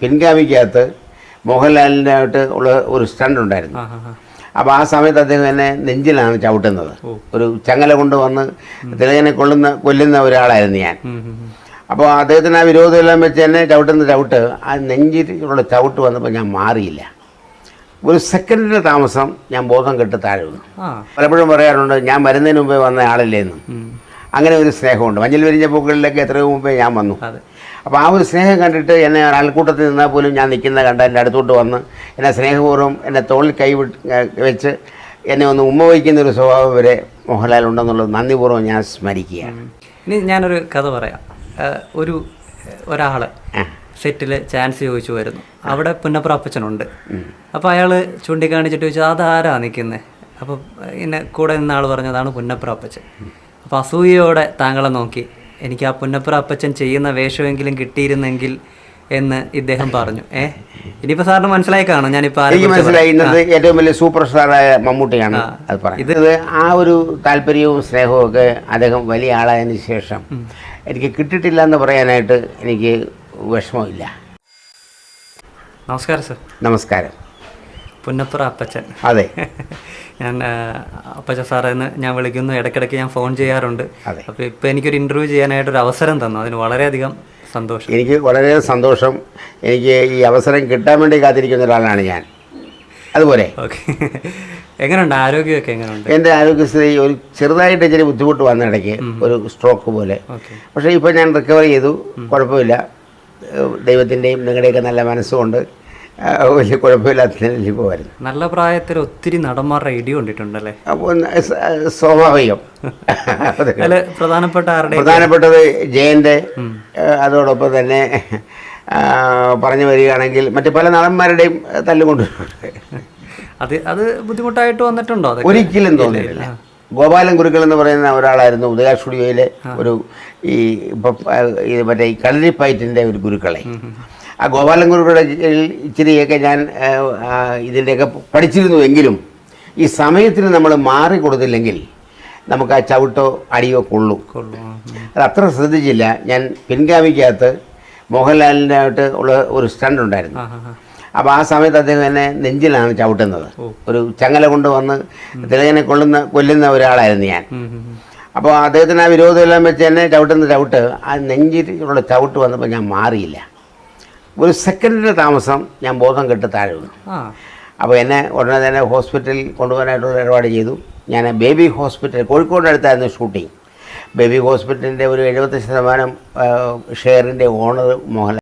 പിൻഗാമിക്കകത്ത് മോഹൻലാലിന്റെ ആയിട്ട് ഉള്ള ഒരു സ്റ്റണ്ട് ഉണ്ടായിരുന്നു. അപ്പോൾ ആ സമയത്ത് അദ്ദേഹം എന്നെ നെഞ്ചിലാണ് ചവിട്ടുന്നത്. ഒരു ചങ്ങല കൊണ്ടുവന്ന് തിലകനെ കൊള്ളുന്ന കൊല്ലുന്ന ഒരാളായിരുന്നു ഞാൻ. അപ്പോൾ അദ്ദേഹത്തിന് ആ വിരോധമെല്ലാം വെച്ച് എന്നെ ചവിട്ടുന്ന ചവിട്ട് ആ നെഞ്ചിലുള്ള ചവിട്ട് വന്നപ്പോൾ ഞാൻ മാറിയില്ല. ഒരു സെക്കൻഡിന്റെ താമസം ഞാൻ ബോധം കെട്ട് താഴെ വന്നു പലപ്പോഴും പറയാറുണ്ട് ഞാൻ വരുന്നതിന് മുമ്പേ വന്ന ആളല്ലേന്ന്. അങ്ങനെ ഒരു സ്നേഹമുണ്ട്. മഞ്ഞൾ വിരിഞ്ഞ പൂക്കളിലൊക്കെ എത്രയോ മുമ്പേ ഞാൻ വന്നു. അപ്പോൾ ആ ഒരു സ്നേഹം കണ്ടിട്ട് എന്നെ ആൾക്കൂട്ടത്തിൽ നിന്നാൽ പോലും ഞാൻ നിൽക്കുന്ന കണ്ട എന്റെ അടുത്തോട്ട് വന്ന് എന്നെ സ്നേഹപൂർവം എന്നെ തോളിൽ കൈ വെച്ച് എന്നെ ഒന്ന് ഉമ്മ വഹിക്കുന്ന ഒരു സ്വഭാവം വരെ മോഹൻലാൽ ഉണ്ടെന്നുള്ളത് നന്ദിപൂർവം ഞാൻ സ്മരിക്കുകയാണ്. ഇനി ഞാനൊരു കഥ പറയാം. ഒരു ഒരാൾ. സെറ്റിൽ ചാൻസ് ചോദിച്ചു വരുന്നു. അവിടെ പുന്നപ്ര അപ്പച്ചനുണ്ട് അപ്പോൾ അയാൾ ചൂണ്ടിക്കാണിച്ചിട്ട് ചോദിച്ചു അതാരാ നിൽക്കുന്നത് അപ്പോൾ എന്നെ കൂടെ നിന്ന ആൾ പറഞ്ഞതാണ് പുന്നപ്ര അപ്പച്ചൻ അപ്പോൾ അസൂയയോടെ താങ്കളെ നോക്കി. എനിക്ക് ആ പുന്നപ്പുറ അപ്പച്ചൻ ചെയ്യുന്ന വേഷമെങ്കിലും കിട്ടിയിരുന്നെങ്കിൽ എന്ന് ഇദ്ദേഹം പറഞ്ഞു. ഏ? ഇനിയിപ്പോൾ സാറിന് മനസ്സിലായി കാണും. ഞാനിപ്പോൾ ആരെ എനിക്ക് മനസ്സിലായി? ഇന്നത്തെ ഏറ്റവും വലിയ സൂപ്പർ സ്റ്റാറായ മമ്മൂട്ടിയാണ് അത് പറഞ്ഞത് ഇത് ആ ഒരു താല്പര്യവും സ്നേഹവും ഒക്കെ അദ്ദേഹം വലിയ ആളായതിനു ശേഷം എനിക്ക് കിട്ടിയിട്ടില്ല എന്ന് പറയാനായിട്ട് എനിക്ക് വിഷമമില്ല. നമസ്കാരം സർ. നമസ്കാരം. പുന്നപ്ര അപ്പച്ചൻ. അതെ. ഞാൻ അപ്പച്ച സാറേ ഞാൻ വിളിക്കുന്നു. ഇടയ്ക്കിടയ്ക്ക് ഞാൻ ഫോൺ ചെയ്യാറുണ്ട്. അപ്പോൾ ഇപ്പോൾ എനിക്കൊരു ഇന്റർവ്യൂ ചെയ്യാനായിട്ട് ഒരു അവസരം തന്നു. അതിന് വളരെയധികം സന്തോഷം. എനിക്ക് വളരെ സന്തോഷം. എനിക്ക് ഈ അവസരം കിട്ടാൻ വേണ്ടി കാത്തിരിക്കുന്ന ഒരാളാണ് ഞാൻ. അതുപോലെ. ഓക്കെ. എങ്ങനെയുണ്ട് ആരോഗ്യമൊക്കെ എങ്ങനെയുണ്ട് എന്റെ ആരോഗ്യസ്ഥിതി ഒരു ചെറുതായിട്ട് ഇച്ചിരി ബുദ്ധിമുട്ട് വന്ന ഇടയ്ക്ക് ഒരു സ്ട്രോക്ക് പോലെ. പക്ഷേ ഇപ്പോൾ ഞാൻ റിക്കവർ ചെയ്തു. കുഴപ്പമില്ല. ദൈവത്തിന്റെയും നിങ്ങളുടെയൊക്കെ നല്ല മനസ്സുകൊണ്ട് വലിയ കുഴപ്പമില്ലാത്ത നിലയിൽ നല്ല പ്രായത്തിൽ ഒത്തിരി നടന്മാരുടെ ഇടി കൊണ്ടിട്ടുണ്ടല്ലേ? അപ്പോൾ സ്വാഭാവികം. പ്രധാനപ്പെട്ട പ്രധാനപ്പെട്ടത് ജയന്റെ ഏഹ് അതോടൊപ്പം തന്നെ പറഞ്ഞു വരികയാണെങ്കിൽ മറ്റു പല നടന്മാരുടെയും തല്ലുകൊണ്ട് അത് അത് ബുദ്ധിമുട്ടായിട്ട് വന്നിട്ടുണ്ടോ ഒരിക്കലും തോന്നിയിട്ടില്ല. ഗോപാലൻ ഗുരുക്കൾ എന്ന് പറയുന്ന ഒരാളായിരുന്നു ഉദയ സ്റ്റുഡിയോയിലെ ഒരു ഈ മറ്റേ ഈ കളരിപ്പയറ്റിന്റെ ഒരു ഗുരുക്കളെ. ആ ഗോപാലൻ ഗുരുക്കളുടെ കീഴിൽ ഇച്ചിരിയൊക്കെ ഞാൻ ഇതിന്റെയൊക്കെ പഠിച്ചിരുന്നു എങ്കിലും ഈ സമയത്തിന് നമ്മൾ മാറി കൊടുത്തില്ലെങ്കിൽ നമുക്ക് ആ ചവിട്ടോ അടിയോ കൊള്ളൂ. അത് അത്ര ശ്രദ്ധിച്ചില്ല. ഞാൻ പിൻഗാമിക്കകത്ത് മോഹൻലാലിന്റെ ആയിട്ട് ഉള്ള ഒരു സ്റ്റണ്ട് ഉണ്ടായിരുന്നു. അപ്പോൾ ആ സമയത്ത് അദ്ദേഹം എന്നെ നെഞ്ചിലാണ് ചവിട്ടുന്നത്. ഒരു ചങ്ങല കൊണ്ടുവന്ന് തിലകനെ കൊള്ളുന്ന കൊല്ലുന്ന ഒരാളായിരുന്നു ഞാൻ. അപ്പോൾ അദ്ദേഹത്തിന് ആ വിരോധമെല്ലാം വെച്ച് എന്നെ ചവിട്ടുന്ന ചവിട്ട് ആ നെഞ്ചിലുള്ള ചവിട്ട് വന്നപ്പോൾ ഞാൻ മാറിയില്ല. ഒരു സെക്കൻഡിന്റെ താമസം ഞാൻ ബോധം കെട്ട് താഴെ വീണു. ആ. അപ്പോൾ എന്നെ ഉടനെ തന്നെ ഹോസ്പിറ്റലിൽ കൊണ്ടുപോകാനായിട്ടുള്ള ഇടപാട് ചെയ്തു. ഞാൻ ബേബി ഹോസ്പിറ്റൽ കോഴിക്കോടിനടുത്തായിരുന്നു ഷൂട്ടിംഗ്. ബേബി ഹോസ്പിറ്റലിന്റെ ഒരു എഴുപത്തി ശതമാനം ഷെയറിന്റെ ഓണർ മോഹൻലാൽ